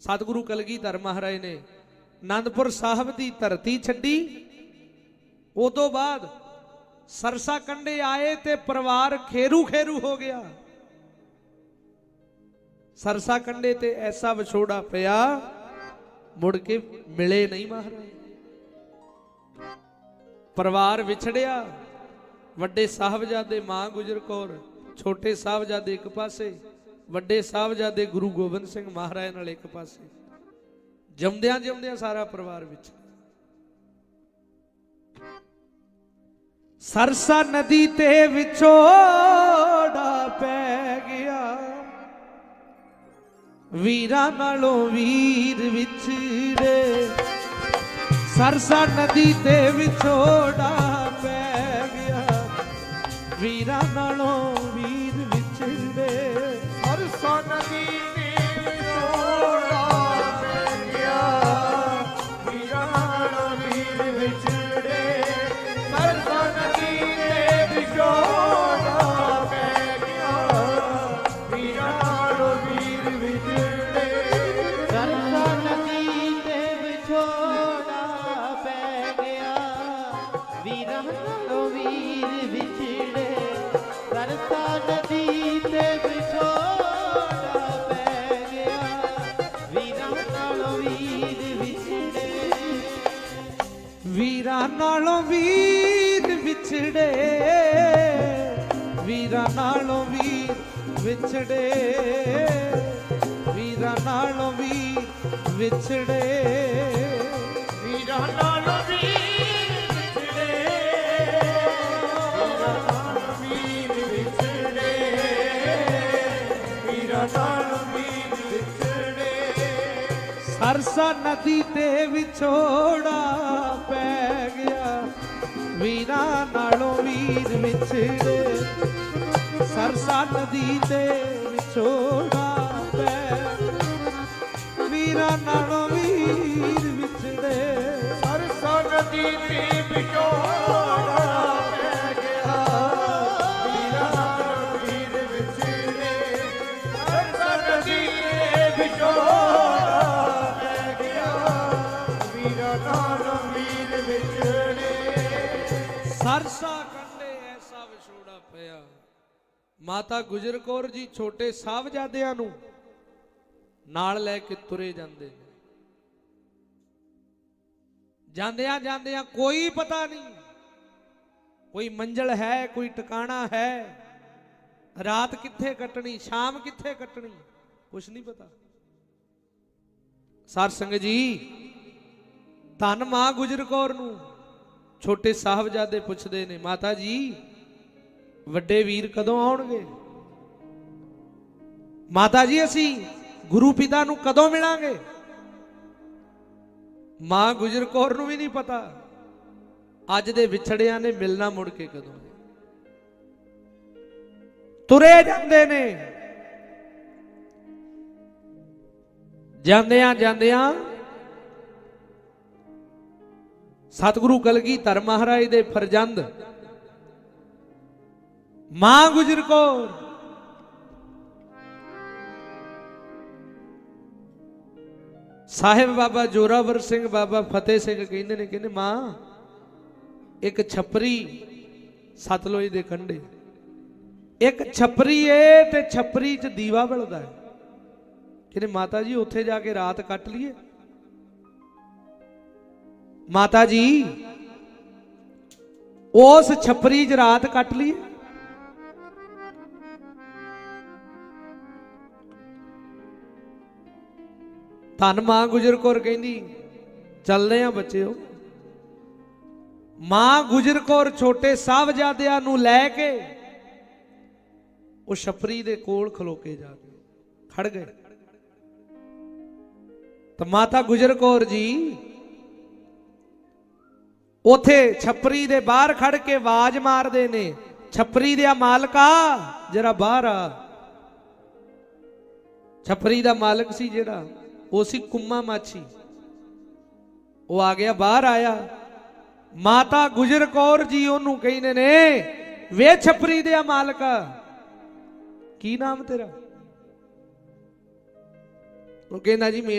ਸਤਿਗੁਰੂ ਕਲਗੀਧਰ ਮਹਾਰਾਜ ਨੇ ਆਨੰਦਪੁਰ ਸਾਹਿਬ ਦੀ ਧਰਤੀ ਛੱਡੀ। ਉਦੋਂ ਬਾਅਦ ਸਰਸਾ ਕੰਡੇ ਆਏ ਤੇ ਪਰਿਵਾਰ ਖੇਰੂ ਖੇਰੂ ਹੋ ਗਿਆ। ਸਰਸਾ ਕੰਡੇ ਤੇ ਐਸਾ ਵਿਛੋੜਾ ਪਿਆ, ਮੁੜ ਕੇ ਮਿਲੇ ਨਹੀਂ ਮਹਾਰਾਜ। ਪਰਿਵਾਰ ਵਿਛੜਿਆ। ਵੱਡੇ ਸਾਹਿਬਜ਼ਾਦੇ ਮਾਂ ਗੁਜਰ ਕੌਰ, ਛੋਟੇ ਸਾਹਿਬਜ਼ਾਦੇ ਇੱਕ ਪਾਸੇ ਵੱਡੇ ਸਾਹਿਬਜ਼ਾਦੇ ਗੁਰੂ ਗੋਬਿੰਦ ਸਿੰਘ ਮਹਾਰਾਜ ਨਾਲ ਇੱਕ ਪਾਸੇ। ਜੰਮਦਿਆਂ ਜੰਮਦਿਆਂ ਸਾਰਾ ਪਰਿਵਾਰ ਵਿੱਚ। ਸਰਸਾ ਨਦੀ ਤੇ ਵਿਛੋੜਾ ਪੈ ਗਿਆ। ਵੀਰਾਂ ਨਾਲੋਂ ਵੀਰ ਵਿਛੜੇ। ਸਰਸਾ ਨਦੀ ਤੇ ਵਿਛੋੜਾ ਪੈ ਗਿਆ। ਵੀਰਾਂ ਨਾਲੋਂ ਵੀਰਾਂ ਨਾਲੋਂ ਵੀਰ ਵਿਛੜੇ। ਵੀਰਾਂ ਨਾਲੋਂ ਵੀਰ ਵਿਛੜੇ। ਵੀਰਾਂ ਨਾਲੋਂ ਵੀਰ ਵਿਛੜੇ। ਸਰਸਾ ਨਦੀ ਤੇ ਵਿਛੋੜਾ ਪੈ ਗਿਆ। ਵੀਰਾਂ ਨਾਲੋਂ ਵੀਰ ਵਿਛੜੇ। ਸਰਸਾ ਨਦੀ ਤੇ ਵਿਛੋੜਾ ਪੈ ਵੀਰਾਂ ਨਾਲੋਂ ਵੀਰ ਵਿਛੜੇ। ਸਰਸਾ ਨਦੀ ਤੇ ਸਰਸਾ ਕੰਡੇ ਐਸਾ ਵਿਛੋੜਾ ਪਿਆ। ਮਾਤਾ ਗੁਜਰ ਕੌਰ ਜੀ, ਛੋਟੇ ਸਾਹਿਬਜ਼ਾਦਿਆਂ ਨੂੰ ਨਾਲ ਲੈ ਕੇ ਤੁਰੇ ਜਾਂਦੇ ਨੇ। ਜਾਂਦਿਆਂ ਜਾਂਦਿਆਂ ਕੋਈ ਪਤਾ ਨਹੀਂ, ਕੋਈ ਮੰਜ਼ਲ ਹੈ, ਕੋਈ ਟਿਕਾਣਾ ਹੈ। ਰਾਤ ਕਿੱਥੇ ਕੱਟਣੀ, ਸ਼ਾਮ ਕਿੱਥੇ ਕੱਟਣੀ, ਕੁਛ ਨਹੀਂ ਪਤਾ। ਸਰ ਸੰਗਤ ਜੀ, ਧੰਨ ਮਾਂ ਗੁਜਰ ਕੌਰ ਨੂੰ ਛੋਟੇ ਸਾਹਿਬਜ਼ਾਦੇ ਪੁੱਛਦੇ ਨੇ, ਮਾਤਾ ਜੀ, ਵੱਡੇ ਵੀਰ ਕਦੋਂ ਆਉਣਗੇ? ਮਾਤਾ ਜੀ, ਅਸੀਂ ਗੁਰੂ ਪਿਤਾ ਨੂੰ ਕਦੋਂ ਮਿਲਾਂਗੇ? ਮਾਂ ਗੁਜਰ ਕੌਰ ਨੂੰ ਵੀ ਨਹੀਂ ਪਤਾ। ਅੱਜ ਦੇ ਵਿਛੜਿਆਂ ਨੇ ਮਿਲਣਾ ਮੁੜ ਕੇ ਕਦੋਂ ਤੁਰੇ ਜਾਂਦੇ ਨੇ। ਜਾਂਦਿਆਂ ਜਾਂਦਿਆਂ ਸਤਿਗੁਰੂ ਕਲਗੀਧਰ ਮਹਾਰਾਜ ਦੇ ਫਰਜ਼ੰਦ। ਮਾਂ ਗੁਜਰ ਕੌਰ। ਸਾਹਿਬ ਬਾਬਾ ਜੋਰਾਵਰ ਸਿੰਘ ਬਾਬਾ ਫਤਿਹ ਸਿੰਘ ਕਹਿੰਦੇ ਨੇ, ਕਹਿੰਦੇ ਮਾਂ, ਇੱਕ ਛਪਰੀ ਸਤਲੁਜ ਦੇ ਕੰਢੇ। ਇੱਕ ਛਪਰੀ ਏ ਤੇ ਛਪਰੀ 'ਚ ਦੀਵਾ ਬਲਦਾ ਹੈ। ਕਹਿੰਦੇ ਮਾਤਾ ਜੀ, ਉੱਥੇ ਜਾ ਕੇ ਰਾਤ ਕੱਟ ਲਈਏ। ਮਾਤਾ ਜੀ, ਉਸ ਛਪਰੀ 'ਚ ਰਾਤ ਕੱਟ ਲਈ? ਧੰਨ ਮਾਂ ਗੁਜਰ ਕੌਰ ਕਹਿੰਦੀ, ਚੱਲਦੇ ਆ ਬੱਚਿਓ ਮਾਂ ਗੁਜਰ ਕੌਰ ਛੋਟੇ ਸਾਹਿਬਜ਼ਾਦਿਆਂ ਨੂੰ ਲੈ ਕੇ, ਉਹ ਛਪਰੀ ਦੇ ਕੋਲ ਖਲੋ ਕੇ ਜਾ ਕੇ ਖੜ ਗਏ। ਤਾਂ ਮਾਤਾ ਗੁਜਰ ਕੌਰ ਜੀ ਉਥੇ ਛਪਰੀ ਦੇ ਬਾਹਰ ਖੜ ਕੇ ਆਵਾਜ਼ ਮਾਰਦੇ ਨੇ, ਛਪਰੀ ਦੇ ਮਾਲਕਾ, ਜਰਾ ਬਾਹਰ ਆ। ਛਪਰੀ ਦਾ ਮਾਲਕ ਸੀ ਜਿਹੜਾ, ਉਹ ਸੀ ਕੁੰਮਾ ਮਾਛੀ। ਉਹ ਆ ਗਿਆ, ਬਾਹਰ ਆਇਆ। ਮਾਤਾ ਗੁਜਰ ਕੌਰ ਜੀ ਉਹਨੂੰ ਕਹਿੰਦੇ ਨੇ, ਵੇ ਛਪਰੀ ਦੇ ਆ ਮਾਲਕ, ਕੀ ਨਾਮ ਤੇਰਾ? ਉਹ ਕਹਿੰਦਾ ਜੀ ਮੇਰਾ